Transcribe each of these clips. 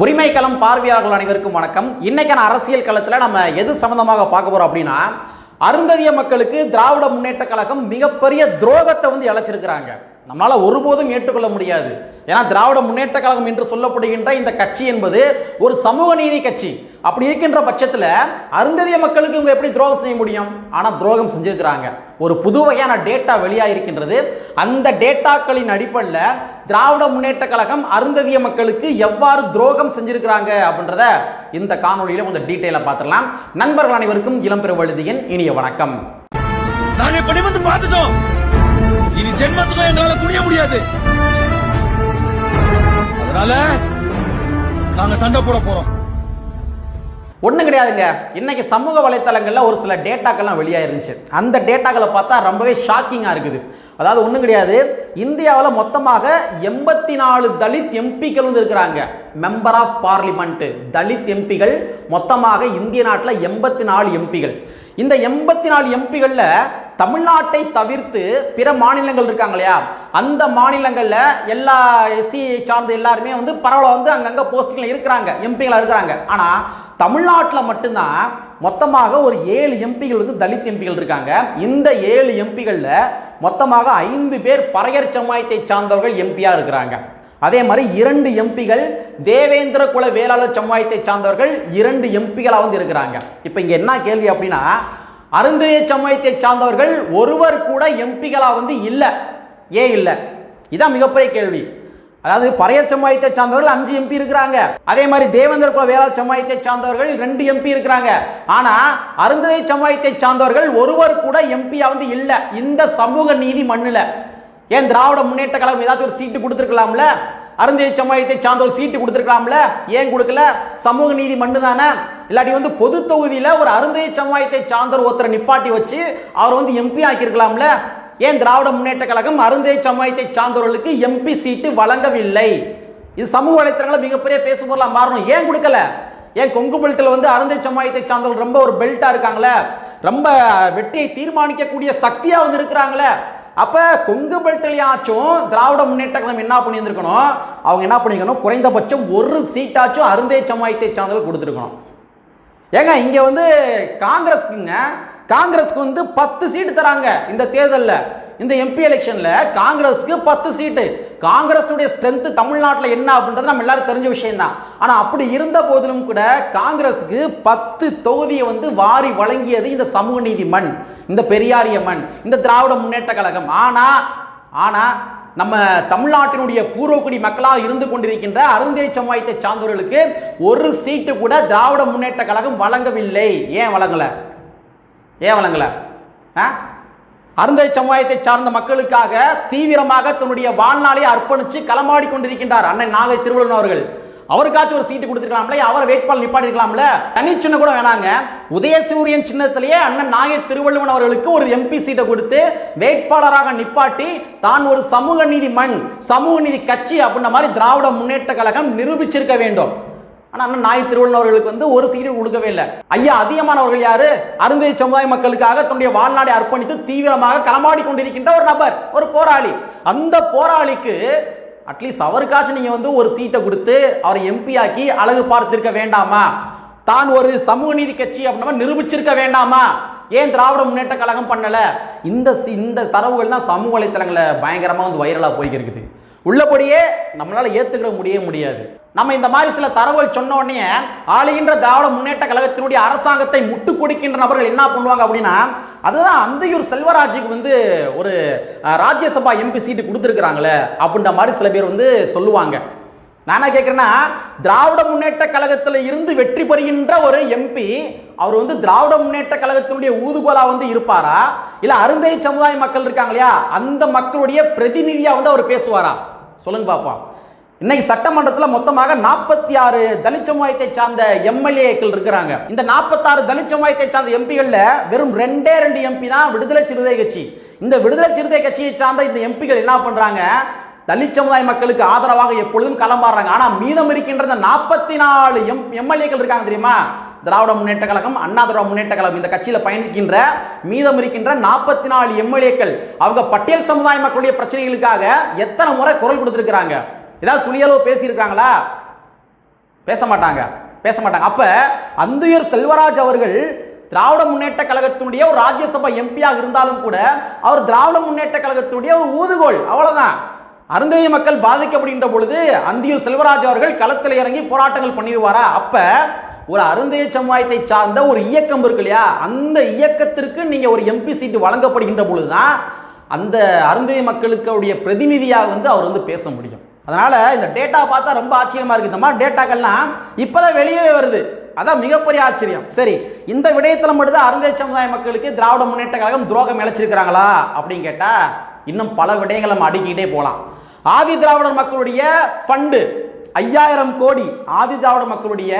உரிமை களம் பார்வையாளர்கள் அனைவருக்கும் வணக்கம். இன்னைக்கான அரசியல் களத்தில் நம்ம எது சம்பந்தமாக பார்க்க போறோம் அப்படின்னா அருந்ததிய மக்களுக்கு திராவிட முன்னேற்ற கழகம் மிகப்பெரிய துரோகத்தை வந்து இழைச்சிருக்கிறாங்க. நம்மளால் ஒருபோதும் ஏற்றுக்கொள்ள முடியாது. ஏன்னா திராவிட முன்னேற்ற கழகம் என்று சொல்லப்படுகின்ற இந்த கட்சி என்பது ஒரு சமூக நீதி கட்சி. அப்படி இருக்கின்ற பட்சத்தில் அருந்ததிய மக்களுக்கு இவங்க எப்படி துரோகம் செய்ய முடியும்? ஆனால் துரோகம் செஞ்சுருக்கிறாங்க. ஒரு புது வகையான டேட்டா வெளியாகிருக்கின்றது அந்த டேட்டாக்களின் அடிப்படையில் திராவிட முன்னேற்ற கழகம் அருந்ததிய மக்களுக்கு எவ்வாறு துரோகம் செஞ்சிருக்கிறாங்க அப்படின்றத இந்த காணொலியில கொஞ்சம் டீட்டெயிலாக பார்த்துடலாம். நண்பர்கள் அனைவருக்கும் இளம்பெருவழுதியின் இனிய வணக்கம். நாங்கள் இப்படி வந்து பார்த்துட்டோம். இனி ஜென்மத்துக்கும் எங்களால குனிய முடியாது. அதனால நாங்க சண்டை போட போறோம். ஒன்றும் கிடையாதுங்க. இன்னைக்கு சமூக வலைத்தளங்களில் ஒரு சில டேட்டாக்கள்லாம் வெளியாயிருந்துச்சு. அந்த டேட்டாக்களை பார்த்தா ரொம்பவே ஷாக்கிங்காக இருக்குது. அதாவது ஒன்றும் கிடையாது. இந்தியாவில் மொத்தமாக எண்பத்தி நாலு தலித் எம்பிக்கள் வந்து இருக்கிறாங்க. மெம்பர் ஆஃப் பார்லிமெண்ட் தலித் எம்பிகள். மொத்தமாக இந்திய நாட்டில் எண்பத்தி நாலு எம்பிகள் இந்த எண்பத்தி நாலு எம்பிகளில் தமிழ்நாட்டை தவிர்த்து பிற மாநிலங்கள் இருக்காங்க இல்லையா? அந்த மாநிலங்களில் எல்லா எஸ்சி சார்ந்த எல்லாருமே வந்து பரவாயில்ல வந்து அங்கங்கே போஸ்டிங்கில் இருக்கிறாங்க எம்பிகளாக இருக்கிறாங்க. ஆனால் தமிழ்நாட்டில் மட்டும்தான் மொத்தமாக ஒரு ஏழு எம்பிகள் வந்து தலித் எம்பிகள் இருக்காங்க. இந்த ஏழு எம்பிகளில் மொத்தமாக ஐந்து பேர் பறையர் சமுதாயத்தை சார்ந்தவர்கள் எம்பியாக இருக்கிறாங்க. அதே மாதிரி இரண்டு எம்பிகள் தேவேந்திர குல வேளாளர் சமுதாயத்தை சார்ந்தவர்கள் இரண்டு எம்பிகளாக வந்து இருக்கிறாங்க. இப்போ இங்கே என்ன கேள்வி அப்படின்னா அருந்தைய சமயத்தை சார்ந்தவர்கள் ஒருவர் கூட எம்பிகளாக வந்து இல்லை. ஏன் இல்லை? இதான் மிகப்பெரிய கேள்வி. அதாவது பறைய சமுதாயத்தை சார்ந்தவர்கள் அஞ்சு எம்பி இருக்கிறாங்க. அதே மாதிரி தேவேந்திர குல வேளாண் சமுதாயத்தை சார்ந்தவர்கள் ரெண்டு எம்பி இருக்கிறாங்க. ஆனா அருந்ததை சமுதாயத்தை சார்ந்தவர்கள் ஒருவர் கூட எம்பியா வந்து இல்ல. இந்த சமூக நீதி மண்ணில். ஏன் திராவிட முன்னேற்ற கழகம் ஏதாச்சும் ஒரு சீட்டு கொடுத்துருக்கலாம்ல? அருந்ததை சமுதாயத்தை சார்ந்தவர்கள் சீட்டு கொடுத்துருக்கலாம்ல? ஏன் கொடுக்கல? சமூக நீதி மண்ணு தானே இல்லாட்டி வந்து பொது தொகுதியில் ஒரு அருந்ததி சமுதாயத்தை சார்ந்தர் ஒருத்தரை நிப்பாட்டி வச்சு அவர் வந்து எம்பி ஆக்கியிருக்கலாம்ல? ஏன் திராவிட முன்னேற்ற கழகம் அருந்ததி சமுதாயத்தை சார்ந்தவர்களுக்கு எம்பி சீட்டு வழங்கவில்லை? இது சமூக வலைத்தளங்களில் மிகப்பெரிய பேசுபொருளா மாறணும். ஏன் கொடுக்கல? ஏன் கொங்கு பெல்ட்டில் வந்து அருந்தை சமுதாயத்தை சார்ந்தவர்கள் ரொம்ப ஒரு பெல்ட்டாக இருக்காங்களே? ரொம்ப வெற்றியை தீர்மானிக்கக்கூடிய சக்தியாக வந்து இருக்கிறாங்களே? அப்ப கொங்கு பெல்ட்லயாச்சும் திராவிட முன்னேற்ற கழகம் என்ன பண்ணியிருந்திருக்கணும்? அவங்க என்ன பண்ணிக்கணும் குறைந்தபட்சம் ஒரு சீட்டாச்சும் அருந்தை சமுதாயத்தை சார்ந்தவர்கள் கொடுத்துருக்கணும். ஏங்க இங்கே வந்து காங்கிரஸ்க்குங்க. காங்கிரஸ்க்கு வந்து பத்து சீட்டு தராங்க இந்த தேர்தலில். இந்த எம்பி எலெக்ஷனில் காங்கிரஸ்க்கு பத்து சீட்டு. காங்கிரஸுடைய ஸ்ட்ரென்த்து தமிழ்நாட்டில் என்ன அப்படின்றது நம்ம எல்லாரும் தெரிஞ்ச விஷயம்தான். ஆனால் அப்படி இருந்த போதிலும் கூட காங்கிரஸுக்கு பத்து தொகுதியை வந்து வாரி வழங்கியது இந்த சமூக நீதி மண் இந்த பெரியாரிய மண் இந்த திராவிட முன்னேற்ற கழகம். ஆனால் ஆனால் நம்ம தமிழ்நாட்டினுடைய பூர்வக்குடி மக்களாக இருந்து கொண்டிருக்கின்ற அருந்தே சமுதாயத்தை சார்ந்தவர்களுக்கு ஒரு சீட்டு கூட திராவிட முன்னேற்ற கழகம் வழங்கவில்லை. ஏன் வழங்கல? ஏன் வழங்கல? ஆ? அருந்தை சமுதாயத்தை சார்ந்த மக்களுக்காக தீவிரமாக தன்னுடைய வாழ்நாளை அர்ப்பணித்து களமாடி கொண்டிருக்கின்றார் அண்ணன் நாகை திருவள்ளுவன் அவர்கள். அவருக்காச்சும் ஒரு சீட்டு கொடுத்துருக்கலாம்ல அவரை வேட்பாளர் நிப்பாட்டிருக்கலாம்ல? தனி சின்ன கூட வேணாங்க. உதயசூரியன் சின்னத்திலேயே அண்ணன் நாகை திருவள்ளுவன் அவர்களுக்கு ஒரு எம்பி சீட்டை கொடுத்து வேட்பாளராக நிப்பாட்டி தான் ஒரு சமூக நீதி மண் சமூக நீதி கட்சி அப்படின்ற மாதிரி திராவிட முன்னேற்ற கழகம் நிரூபிச்சிருக்க வேண்டும். ஆனால் அண்ணன் நாய் திருவள்ளுவர் அவர்களுக்கு வந்து ஒரு சீட்டு கொடுக்கவே இல்லை. ஐயா அதிகமானவர்கள் யாரு? அருந்தை சமுதாய மக்களுக்காக தன்னுடைய வாழ்நாளை அர்ப்பணித்து தீவிரமாக களமாடி கொண்டிருக்கின்ற ஒரு நபர் ஒரு போராளி. அந்த போராளிக்கு அட்லீஸ்ட் அவருக்காச்சும் நீங்கள் வந்து ஒரு சீட்டை கொடுத்து அவரை எம்பி ஆக்கி அழகு பார்த்திருக்க வேண்டாமா? தான் ஒரு சமூக நீதி கட்சி அப்படின்னா நிரூபிச்சிருக்க வேண்டாமா? ஏன் திராவிட முன்னேற்ற கழகம் பண்ணலை? இந்த சி- இந்த தரவுகள் தான் சமூக வலைத்தளங்களை பயங்கரமாக வந்து வைரலாக போய்க்கிருக்குது. உள்ளபடியே நம்மளால் ஏற்றுக்கிற முடியவே முடியாது. நம்ம இந்த மாதிரி சில தரவுகள் சொன்ன உடனே ஆளுகின்ற திராவிட முன்னேற்ற கழகத்தினுடைய அரசாங்கத்தை முட்டு கொடுக்கின்ற நபர்கள் என்ன பண்ணுவாங்க அப்படின்னா அதுதான் அந்தையூர் செல்வராஜுக்கு வந்து ஒரு ராஜ்யசபா எம்பி சீட்டு கொடுத்துருக்குறாங்களே அப்படின்ற மாதிரி சில பேர் வந்து சொல்லுவாங்க. நான் என்ன கேட்குறேன்னா திராவிட முன்னேற்ற கழகத்தில் இருந்து வெற்றி பெறுகின்ற ஒரு எம்பி அவர் வந்து திராவிட முன்னேற்ற கழகத்தினுடைய ஊதுகோலா வந்து இருப்பாரா? இல்லை அருந்தை சமுதாய மக்கள் இருக்காங்க இல்லையா? அந்த மக்களுடைய பிரதிநிதியாக வந்து அவர் பேசுவாரா? சொல்லுங்க பார்ப்போம் இன்னைக்கு சட்டமன்றத்தில் மொத்தமாக நாற்பத்தி ஆறு தலித் சமுதாயத்தை சார்ந்த எம்எல்ஏக்கள் இருக்கிறாங்க. இந்த நாற்பத்தாறு தலித் சமுதாயத்தை சார்ந்த எம்பிகள்ல வெறும் ரெண்டே ரெண்டு எம்பி தான் விடுதலை சிறுதை கட்சி. இந்த விடுதலை சிறுத்தை கட்சியை சார்ந்த இந்த எம்பிகள் என்ன பண்றாங்க? தலித் சமுதாய மக்களுக்கு ஆதரவாக எப்பொழுதும் களமாடுறாங்க ஆனா மீதம் இருக்கின்ற இந்த நாற்பத்தி நாலு எம் எம்எல்ஏக்கள் இருக்காங்க தெரியுமா? திராவிட முன்னேற்ற கழகம் அண்ணா திராவிட முன்னேற்ற கழகம் இந்த கட்சியில் பயணிக்கின்ற மீதம் இருக்கின்ற நாற்பத்தி நாலு எம்எல்ஏக்கள். அவங்க பட்டியல் சமுதாய மக்களுடைய பிரச்சனைகளுக்காக எத்தனை முறை குரல் கொடுத்துருக்கிறாங்க? ஏதாவது துணியளவு பேசியிருக்காங்களா? பேச மாட்டாங்க பேச மாட்டாங்க அப்ப அந்துயர் செல்வராஜ் அவர்கள் திராவிட முன்னேற்ற கழகத்தினுடைய ஒரு ராஜ்யசபா எம்பியாக இருந்தாலும் கூட அவர் திராவிட முன்னேற்ற கழகத்தினுடைய ஒரு ஊதுகோல். அவ்வளவுதான். அருந்தைய மக்கள் பாதிக்கப்படுகின்ற பொழுது அந்தியூர் செல்வராஜ் அவர்கள் களத்தில் இறங்கி போராட்டங்கள் பண்ணிடுவாரா? அப்ப ஒரு அருந்தைய சமுதாயத்தை சார்ந்த ஒரு இயக்கம் இருக்கு இல்லையா? அந்த இயக்கத்திற்கு நீங்க ஒரு எம்பி சீட்டு வழங்கப்படுகின்ற பொழுதுதான் அந்த அருந்தைய மக்களுக்கு பிரதிநிதியாக வந்து அவர் வந்து பேச முடியும். அதனால் இந்த டேட்டா பார்த்தா ரொம்ப ஆச்சரியமாக இருக்குது இந்த மாதிரி டேட்டாக்கள்லாம் இப்பதான் வெளியே வருது. அதான் மிகப்பெரிய ஆச்சரியம். சரி இந்த விடயத்தில் மட்டும்தான் அருந்தை சமுதாய மக்களுக்கு திராவிட முன்னேற்ற கழகம் துரோகம் இழைச்சிருக்கிறாங்களா அப்படின்னு கேட்டால் இன்னும் பல விடயங்களை நம்ம அடுக்கிட்டே போகலாம். ஆதி திராவிடர் மக்களுடைய ஃபண்டு ஐயாயிரம் கோடி ஆதி திராவிட மக்களுடைய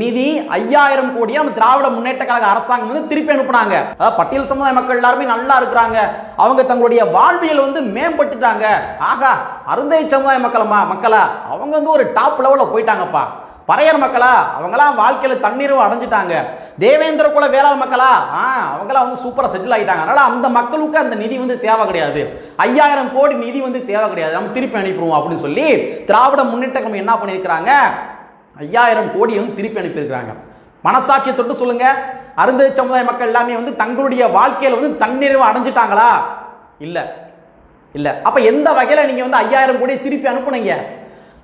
நிதி ஐயாயிரம் கோடி நம்ம திராவிட முன்னேற்ற கழக அரசாங்கம் வந்து திருப்பி அனுப்புனாங்க. பட்டியல் சமுதாய மக்கள் எல்லாருமே நல்லா இருக்கிறாங்க. அவங்க தங்களுடைய வாழ்வியல் வந்து மேம்பட்டுட்டாங்க. ஆகா அருந்தை சமுதாய மக்களமா மக்களா அவங்க வந்து ஒரு டாப் லெவலில் போயிட்டாங்கப்பா. பறையர் மக்களா? அவங்களாம் வாழ்க்கையில் தண்ணீரும் அடைஞ்சிட்டாங்க. தேவேந்திர குல வேளாண் மக்களா? ஆ அவங்களாம் வந்து சூப்பராக செட்டில் ஆகிட்டாங்க அதனால் அந்த மக்களுக்கு அந்த நிதி வந்து தேவை கிடையாது. ஐயாயிரம் கோடி நிதி வந்து தேவை கிடையாது. நம்ம திருப்பி அனுப்பிடுவோம் அப்படின்னு சொல்லி திராவிட முன்னேற்ற கழகம் என்ன பண்ணியிருக்கிறாங்க? ஐயாயிரம் கோடி வந்து திருப்பி அனுப்பியிருக்கிறாங்க. மனசாட்சியை தொட்டு சொல்லுங்கள் அருந்த சமுதாய மக்கள் எல்லாமே வந்து தங்களுடைய வாழ்க்கையில் வந்து தன்னிறைவு அடைஞ்சிட்டாங்களா? இல்லை. இல்லை. அப்போ எந்த வகையில் நீங்கள் வந்து ஐயாயிரம் கோடியை திருப்பி அனுப்புனீங்க?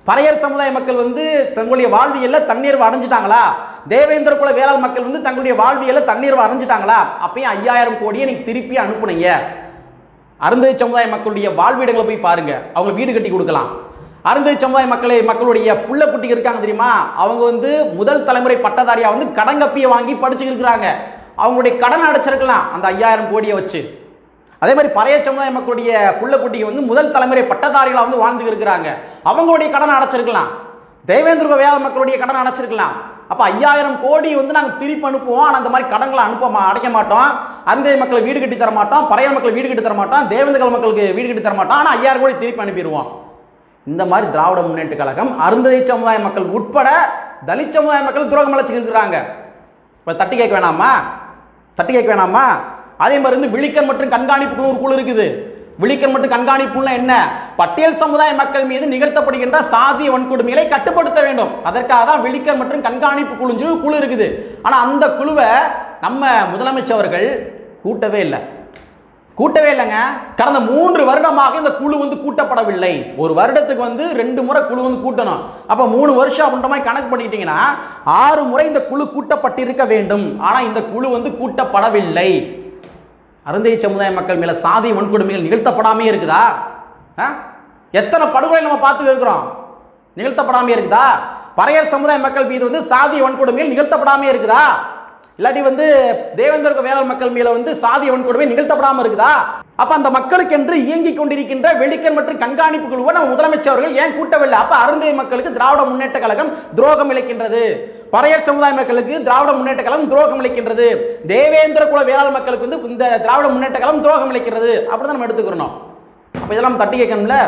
பறையர் சமுதாய மக்கள் வந்து தங்களுடைய வாழ்வியல்ல தண்ணீர்வு அடைஞ்சிட்டாங்களா? தேவேந்திர குல வேளாண் மக்கள் வந்து தங்களுடைய வாழ்வியல்ல தண்ணீர்வு அடைஞ்சிட்டாங்களா? அப்பயும் ஐயாயிரம் கோடியை நீங்க திருப்பி அனுப்புனீங்க. அருந்ததி சமுதாய மக்களுடைய வாழ்வீடுகளை போய் பாருங்க. அவங்க வீடு கட்டி கொடுக்கலாம். அருந்ததி சமுதாய மக்களை மக்களுடைய புள்ள குட்டிங்க இருக்காங்க தெரியுமா? அவங்க வந்து முதல் தலைமுறை பட்டதாரியா வந்து கடங்கப்பியை வாங்கி படிச்சுக்கிருக்கிறாங்க அவங்களுடைய கடன் அடைச்சிருக்கலாம். அந்த ஐயாயிரம் கோடியை வச்சு. அதே மாதிரி பழைய சமுதாய மக்களுடைய புள்ள வந்து முதல் தலைமுறை பட்டதாரிகளாக வந்து வாழ்ந்து இருக்கிறாங்க. அவங்களுடைய கடன் அடைச்சிருக்கலாம். தேவேந்திர வேளாண் மக்களுடைய கடன் அடைச்சிருக்கலாம். அப்போ ஐயாயிரம் கோடி வந்து நாங்கள் திருப்பி அனுப்புவோம். ஆனால் அந்த மாதிரி கடன்களை அனுப்ப மா- அடைக்க மாட்டோம். அருந்தை மக்கள் வீடு கட்டி தர மாட்டோம். பறைய மக்கள் வீடு கட்டி தர மாட்டோம். தேவேந்திர மக்களுக்கு வீடு கட்டி தர மாட்டோம். ஆனா ஐயாயிரம் கோடி திருப்பி அனுப்பிடுவோம். இந்த மாதிரி திராவிட முன்னேற்ற கழகம் அருந்ததி சமுதாய மக்கள் உட்பட தலித் சமுதாய மக்கள் துரோகம் அழைச்சிருக்கிறாங்க இப்போ தட்டி கேட்க வேணாமா? தட்டி கேட்க வேணாமா? அதே மாதிரி வந்து விழிக்கன் மற்றும் கண்காணிப்பு குழு ஒரு குழு இருக்குது. விழிக்கன் மற்றும் கண்காணிப்புன்னா என்ன? பட்டியல் சமுதாய மக்கள் மீது நிகழ்த்தப்படுகின்ற சாதிய வன்கொடுமைகளை கட்டுப்படுத்த வேண்டும். அதற்காக தான் விழிக்கன் மற்றும் கண்காணிப்பு குழுஞ்சு குழு இருக்குது. ஆனால் அந்த குழுவை நம்ம முதலமைச்சர் அவர்கள் கூட்டவே இல்லை. கூட்டவே இல்லைங்க. கடந்த மூன்று வருடமாக இந்த குழு வந்து கூட்டப்படவில்லை. ஒரு வருடத்துக்கு வந்து ரெண்டு முறை குழு வந்து கூட்டணும். அப்ப மூணு வருஷம் அப்படின்ற மாதிரி கணக்கு பண்ணிட்டீங்கன்னா ஆறு முறை இந்த குழு கூட்டப்பட்டிருக்க வேண்டும். ஆனா இந்த குழு வந்து கூட்டப்படவில்லை. அருந்தை சமுதாய மக்கள் மேல சாதி வன்கொடுமைகள் நிகழ்த்தப்படாமே இருக்குதா? ஆ? எத்தனை படுகொலை நம்ம பார்த்து இருக்கிறோம்? நிகழ்த்தப்படாமே இருக்குதா? பறையர் சமுதாய மக்கள் மீது வந்து சாதி வன்கொடுமைகள் நிகழ்த்தப்படாமே இருக்குதா? இல்லாட்டி வந்து தேவேந்திர வேளாண் மக்கள் மேல வந்து சாதி வன்கொடுமை நிகழ்த்தப்படாமல் இருக்குதா? அப்ப அந்த மக்களுக்கென்று இயங்கிக் கொண்டிருக்கின்ற வெளிக்கண் மற்றும் கண்காணிப்பு குழுவை நம்ம முதலமைச்சர் அவர்கள் ஏன் கூட்டவில்லை? அப்ப அருந்தை மக்களுக்கு திராவிட முன்னேற்ற கழகம் துரோகம் இழைக்கின்றது. பறையர் சமுதாய மக்களுக்கு திராவிட முன்னேற்ற கழகம் துரோகம் இழைக்கின்றது. தேவேந்திர குல வேளாண் மக்களுக்கு வந்து இந்த திராவிட முன்னேற்ற கழகம் துரோகம் இழைக்கிறது அப்படிதான் நம்ம எடுத்துக்கிறோம் அப்ப இதெல்லாம் தட்டி கேட்கணும்ல?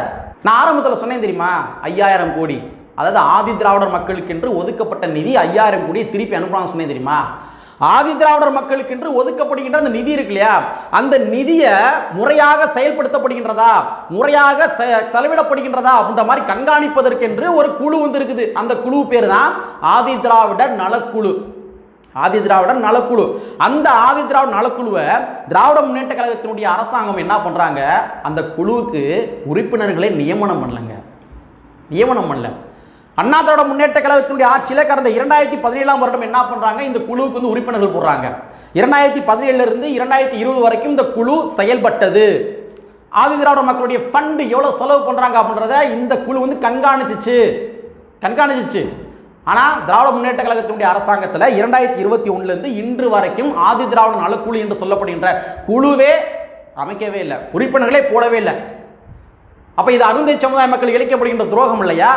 நான் ஆரம்பத்தில் சொன்னேன் தெரியுமா? ஐயாயிரம் கோடி. அதாவது ஆதி திராவிடர் மக்களுக்கென்று ஒதுக்கப்பட்ட நிதி ஐயாயிரம் கோடி திருப்பி அனுப்பலாம்னு சொன்னேன் தெரியுமா? ஆதி திராவிடர் மக்களுக்கென்று ஒதுக்கப்படுகின்ற அந்த நிதி இருக்கு இல்லையா? அந்த நிதியை முறையாக செயல்படுத்தப்படுகின்றதா? முறையாக செ- செலவிடப்படுகின்றதா? அப்படின்ற மாதிரி கண்காணிப்பதற்கென்று ஒரு குழு வந்து இருக்குது. அந்த குழு பேர் தான் ஆதி திராவிடர் நலக்குழு. ஆதி திராவிடர் நலக்குழு. அந்த ஆதி திராவிட நலக்குழுவை திராவிட முன்னேற்ற கழகத்தினுடைய அரசாங்கம் என்ன பண்ணுறாங்க அந்த குழுவுக்கு உறுப்பினர்களை நியமனம் பண்ணலங்க. நியமனம் பண்ணல. அண்ணா திராவிட முன்னேற்ற கழகத்தினுடைய ஆட்சியில் கடந்த இரண்டாயிரத்தி பதினேழாம் வருடம் என்ன பண்ணுறாங்க இந்த குழுவுக்கு வந்து உறுப்பினர்கள் போடுறாங்க. இரண்டாயிரத்தி பதினேழுலேருந்து இரண்டாயிரத்தி இருபது வரைக்கும் இந்த குழு செயல்பட்டது. ஆதி திராவிட மக்களுடைய ஃபண்டு எவ்வளோ செலவு பண்ணுறாங்க அப்படின்றத இந்த குழு வந்து கண்காணிச்சிச்சு. கண்காணிச்சிச்சு. ஆனால் திராவிட முன்னேற்ற கழகத்தினுடைய அரசாங்கத்தில் இரண்டாயிரத்தி இருபத்தி ஒன்றுலேருந்து இன்று வரைக்கும் ஆதி திராவிட நலக்குழு என்று சொல்லப்படுகின்ற குழுவே அமைக்கவே இல்லை. உறுப்பினர்களே போடவே இல்லை. அப்போ இது அருந்தை சமுதாய மக்கள் இழைக்கப்படுகின்ற துரோகம் இல்லையா?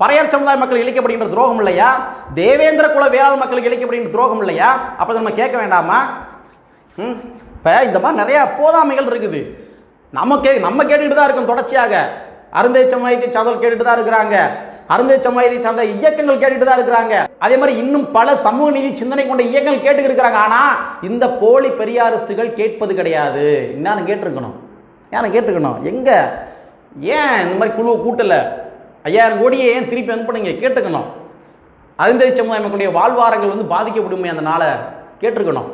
பறையர் சமுதாய மக்கள் இழைக்கப்படுகின்ற துரோகம் இல்லையா? தேவேந்திர குல வேளாண் மக்களுக்கு இழைக்கப்படுகின்ற துரோகம் இல்லையா? அப்போ நம்ம கேட்க வேண்டாமா? ம்? இப்போ இந்த மாதிரி நிறையா போதாமைகள் இருக்குது. நம்ம கே நம்ம கேட்டுக்கிட்டு தான் இருக்கோம் தொடர்ச்சியாக. அருந்தை சமுதாயத்தை சார்ந்தவர்கள் கேட்டுட்டு தான் இருக்கிறாங்க. அருந்தை சமுதாயத்தை சார்ந்த இயக்கங்கள் கேட்டுட்டு தான் இருக்கிறாங்க. அதே மாதிரி இன்னும் பல சமூக நீதி சிந்தனை கொண்ட இயக்கங்கள் கேட்டு இருக்கிறாங்க. ஆனால் இந்த போலி பெரியாரிஸ்டுகள் கேட்பது கிடையாது. என்னன்னு கேட்டிருக்கணும். ஏன்னு கேட்டிருக்கணும். எங்கே? ஏன் இந்த மாதிரி குழுவை கூட்டலை? ஐயாயிரம் கோடியை ஏன் திருப்பி அனுப்புனீங்க கேட்டுக்கணும். அருந்ததி சமுதாய மக்களுடைய வாழ்வாரங்கள் வந்து பாதிக்கப்படுமே அந்த நாளை கேட்டிருக்கணும்.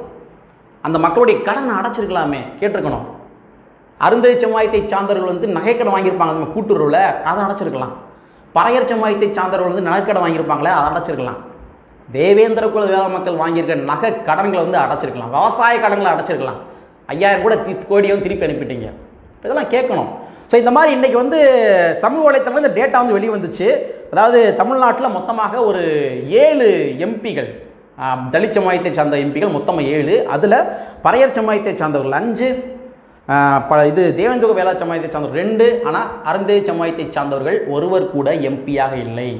அந்த மக்களுடைய கடனை அடைச்சிருக்கலாமே கேட்டிருக்கணும். அருந்ததி சமுதாயத்தை சார்ந்தவர்கள் வந்து நகைக்கடன் வாங்கியிருப்பாங்க. நம்ம கூட்டுறவில் அதை அடைச்சிருக்கலாம். பறையர் சமுதாயத்தை சார்ந்தவர்கள் வந்து நகைக்கடன் வாங்கியிருப்பாங்களே அதை அடைச்சிருக்கலாம். தேவேந்திர குல வேளாண் மக்கள் வாங்கியிருக்க நகை கடன்களை வந்து அடைச்சிருக்கலாம். விவசாய கடன்களை அடைச்சிருக்கலாம். ஐயாயிரம் கூட தி கோடியும் திருப்பி அனுப்பிட்டீங்க. இதெல்லாம் கேட்கணும். ஸோ இந்த மாதிரி இன்றைக்கி வந்து சமூக வலைத்தளங்கள் இந்த டேட்டா வந்து வெளியே வந்துச்சு அதாவது தமிழ்நாட்டில் மொத்தமாக ஒரு ஏழு எம்பிகள் தலித் சமுதாயத்தை சார்ந்த எம்பிகள் மொத்தமாக ஏழு. அதில் பறையர் சமுதாயத்தை சார்ந்தவர்கள் அஞ்சு ப இது தேவேந்திர வேளா சமுதாயத்தை சார்ந்தவர் ரெண்டு ஆனால் அருந்ததி சமுதாயத்தை சார்ந்தவர்கள் ஒருவர் கூட எம்பியாக இல்லை.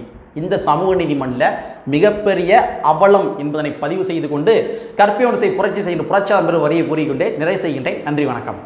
இந்த சமூக நீதிமன்றில் மிகப்பெரிய அவலம் என்பதனை பதிவு செய்து கொண்டு கற்பியோசை புரட்சி செய்கின்ற புரட்சியாளர் வரியை கூறிக்கொண்டே நிறைவு செய்கின்றேன். நன்றி வணக்கம்.